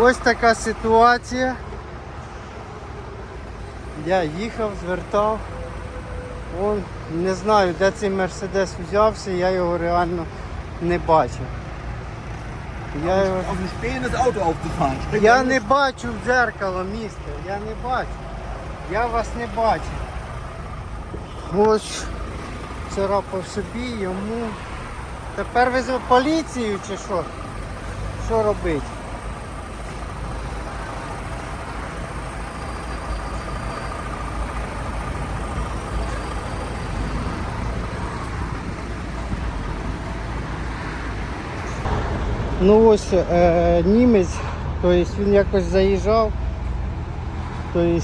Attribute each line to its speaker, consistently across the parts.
Speaker 1: Ось така ситуація. Я їхав, звертав. Вон, не знаю, де цей Мерседес взявся, я його реально не бачив. Я, його... Я не бачу в дзеркало місце, я не бачу. Я вас не бачу. Ось царапав собі, йому. Тепер везу поліцію чи що? Що робити? Ну ось е, німець, тобто він якось заїжджав, тобто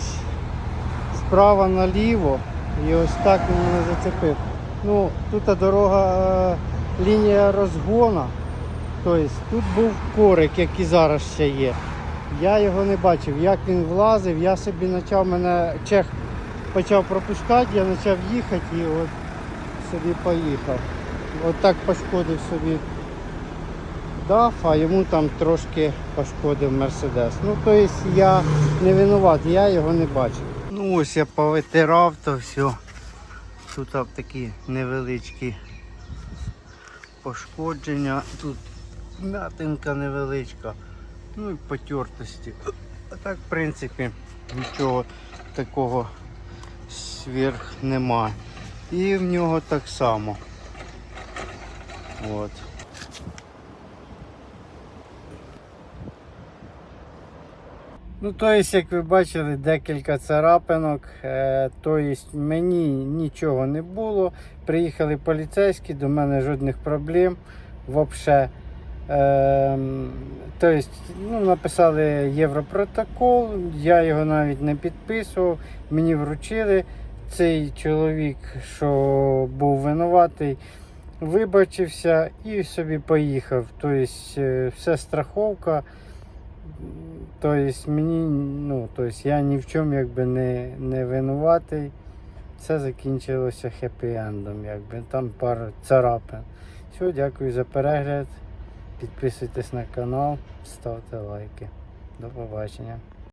Speaker 1: справа наліво і ось так він мене зацепив. Ну, тут дорога, е, лінія розгону, тобто тут був корик, який зараз ще є. Я його не бачив, як він влазив, я собі почав мене чех почав пропускати, я почав їхати і от собі поїхав. От так пошкодив собі дав, а йому там трошки пошкодив Мерседес. Ну, тобто я не винуват, я його не бачив. Ну ось я повитирав то все. Тут такі невеличкі пошкодження, тут м'ятинка невеличка, ну і потертості. А так, в принципі, нічого такого сверх немає. І в нього так само. От. Ну, то есть, як ви бачили, декілька царапинок. То есть, мені нічого не було. Приїхали поліцейські, до мене жодних проблем взагалі. Е, то есть, ну, написали Європротокол, я його навіть не підписував. Мені вручили цей чоловік, що був винуватий, вибачився і собі поїхав. Тобто, е, все страховка. Тобто мені, ну, тобто я ні в чому якби не, не винуватий. Це закінчилося хеппі-ендом, якби там пару царапин. Все, дякую за перегляд. Підписуйтесь на канал, ставте лайки. До побачення.